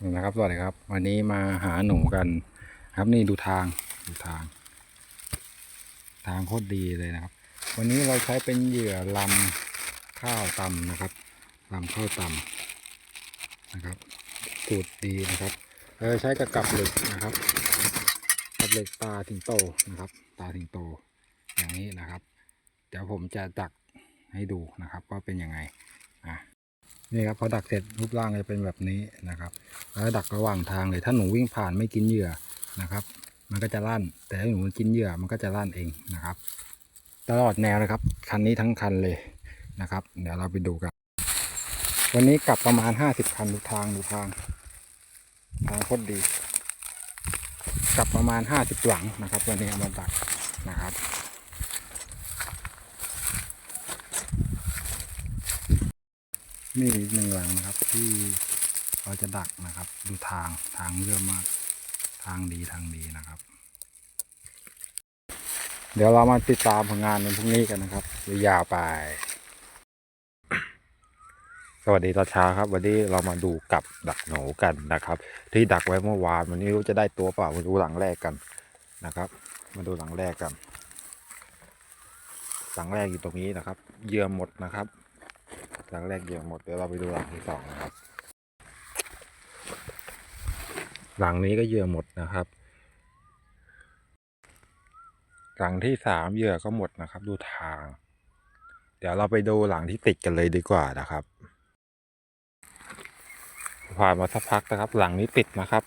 นี่นะครับสวัสดีครับ วันนี้มาหาหนูกัน ครับนี่ดูทางดูทาง ทางโคตรดีเลยนะครับ วันนี้เราใช้เป็นเหยื่อลำข้าวตำนะครับลำข้าวตำนะครับสูตรดีนะครับเราใช้กับกับเหล็กนะครับกับเหล็กตาสิงโตนะครับ ตาสิงโต อย่างนี้นะครับ เดี๋ยวผมจะดักให้ดูนะครับว่าเป็นยังไงอะ นี่ครับพอดักเสร็จรูปร่างจะเป็นแบบนี้นะครับ แล้วดักระหว่างทางเลยถ้าหนูวิ่งผ่านไม่กินเหยื่อนะครับ มันก็จะลั่น แต่ถ้าหนูกินเหยื่อมันก็จะลั่นเองนะครับ ตลอดแนวนะครับ คันนี้ทั้งคันเลยนะครับ เดี๋ยวเราไปดูกัน วันนี้กลับประมาณห้าสิบคันดูทางดูทาง ทางโคตรดีกลับประมาณห้าสิบหลังนะครับวันนี้เอามาดักนะครับ นี่หนึ่งหลังนะครับที่เราจะดักนะครับ ดูทางทางเลื่อมมาก ทางดีทางดีนะครับ เดี๋ยวเรามาติดตามผลงานในพรุ่งนี้กันนะครับยาวไป สวัสดีตอนเช้าครับ วันนี้เรามาดูกับดักหนูกันนะครับ ที่ดักไว้เมื่อวานวันนี้จะได้ตัวเปล่ามาดูหลังแรกกันนะครับ มาดูหลังแรกกัน หลังแรกอยู่ตรงนี้นะครับเยื่อหมดนะครับ หลังแรกเหยื่อหมดเดี๋ยวเราไปดูหลังที่สองนะครับ หลังนี้ก็เหยื่อหมดนะครับ หลังที่สามเหยื่อก็หมดนะครับ ดูทาง เดี๋ยวเราไปดูหลังที่ติดกันเลยดีกว่านะครับ ผ่านมาสักพักนะครับ หลังนี้ติดนะครับ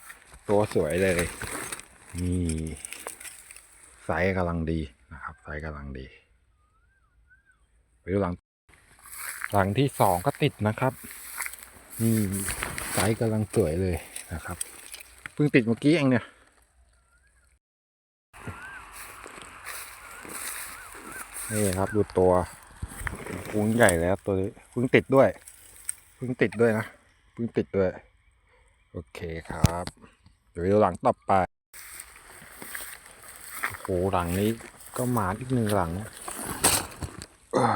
ตัวสวยเลย นี่ไซส์กำลังดีนะครับไซส์กำลังดีไปดูหลัง หลังที่สองก็ติดนะครับ นี่ไซส์กำลังสวยเลยนะครับ เพิ่งติดเมื่อกี้เองเนี่ย นี่ครับดูตัวพุงใหญ่แล้วตัวนี้เพิ่งติดด้วย เพิ่งติดด้วยนะ เพิ่งติดด้วย โอเคครับ เดี๋ยวดูหลังต่อไป โอ้โหหลังนี้ก็มาอีกหนึ่งหลังอ่า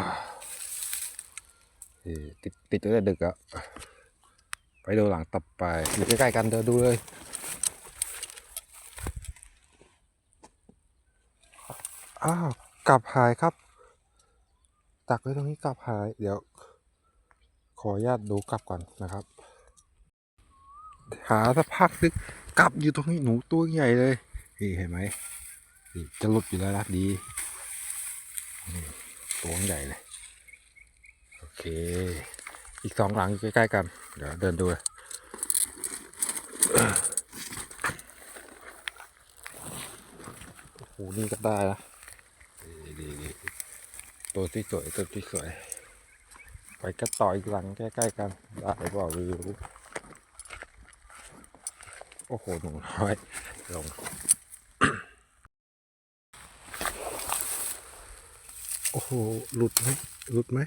ติดติดตั้งแต่ดึกอะไปดูหลังต่อไปอยู่ใกล้ๆกันเดี๋ยวดูเลยอ้าวกลับหายครับ ตักไว้ตรงนี้กลับหายเดี๋ยว ขออนุญาตดูกลับก่อนนะครับ หาสักพักนึงกลับอยู่ตรงนี้หนูตัวใหญ่เลยนี่เห็นไหมนี่จะหลุดอยู่แล้วนะดีตัวใหญ่เลย เค อีกสองหลังอยู่ใกล้ๆกัน เดี๋ยวเดินดูเลยโอ้โหนี่ก็ได้นะนี่นี่นี่ตัวที่สวยตัวที่สวย ไปก็ต่ออีกหลังใกล้ๆกัน ได้เปล่าไม่รู้โอ้โหหนูน้อย ลง โอ้โห หลุดไหมหลุดไหม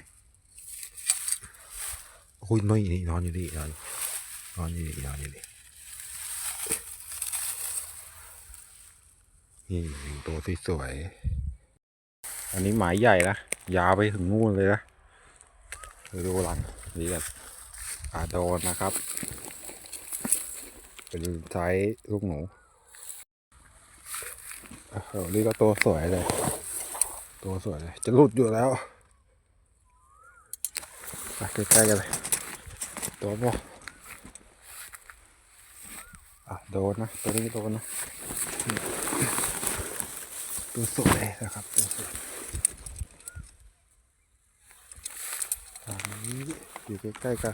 อ้ยนอนอยู่นี่นอนอยู่นี่นอนนอนอยู่นี่นอนอยู่นี่นี่หนึ่งตัวสวยอันนี้หมายใหญ่นะยาวไปถึงนู่นเลยนะดูหลังนี่กันอาโดนนะครับ เป็นไซส์ลูกหนูโอ้โหนี่ก็ตัวสวยเลย ตัวสวยเลย จะหลุดอยู่แล้ว ไปใกล้ๆกันเลย ตัวบ่อะโดนนะ ตัวนี้โดนนะ ตัวสวยนะครับ ตัวสวยอันนี้อยู่ใกล้ๆกัน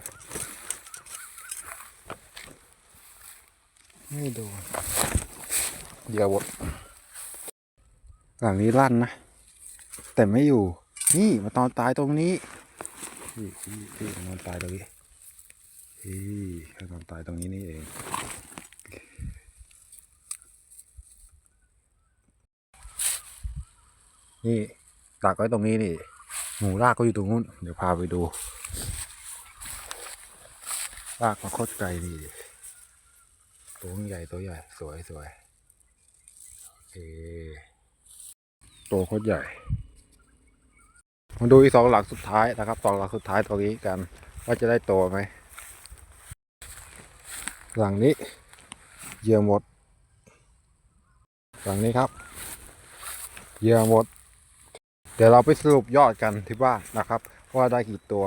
ไม่โดนเดี๋ยวบดหลังนี้ลั่นนะ แต่ไม่อยู่ นี่มาตอนตายตรงนี้ นี่นี่มานอนตายตรงนี้ นี่มานอนตายตรงนี้นี่เอง นี่ตากไว้ตรงนี้นี่หมูลากก็อยู่ตรงนู้น เดี๋ยวพาไปดูลากมาโคตรไกลนี่ตัวใหญ่ตัวใหญ่ สวยสวยโอเคตัวโคตรใหญ่ มาดูอีกสองหลักสุดท้ายนะครับสองหลักสุดท้ายตรงนี้กัน ว่าจะได้ตัวไหม หลังนี้เหยื่อหมด หลังนี้ครับเหยื่อหมด เดี๋ยวเราไปสรุปยอดกันที่บ้านนะครับ ว่าได้กี่ตัว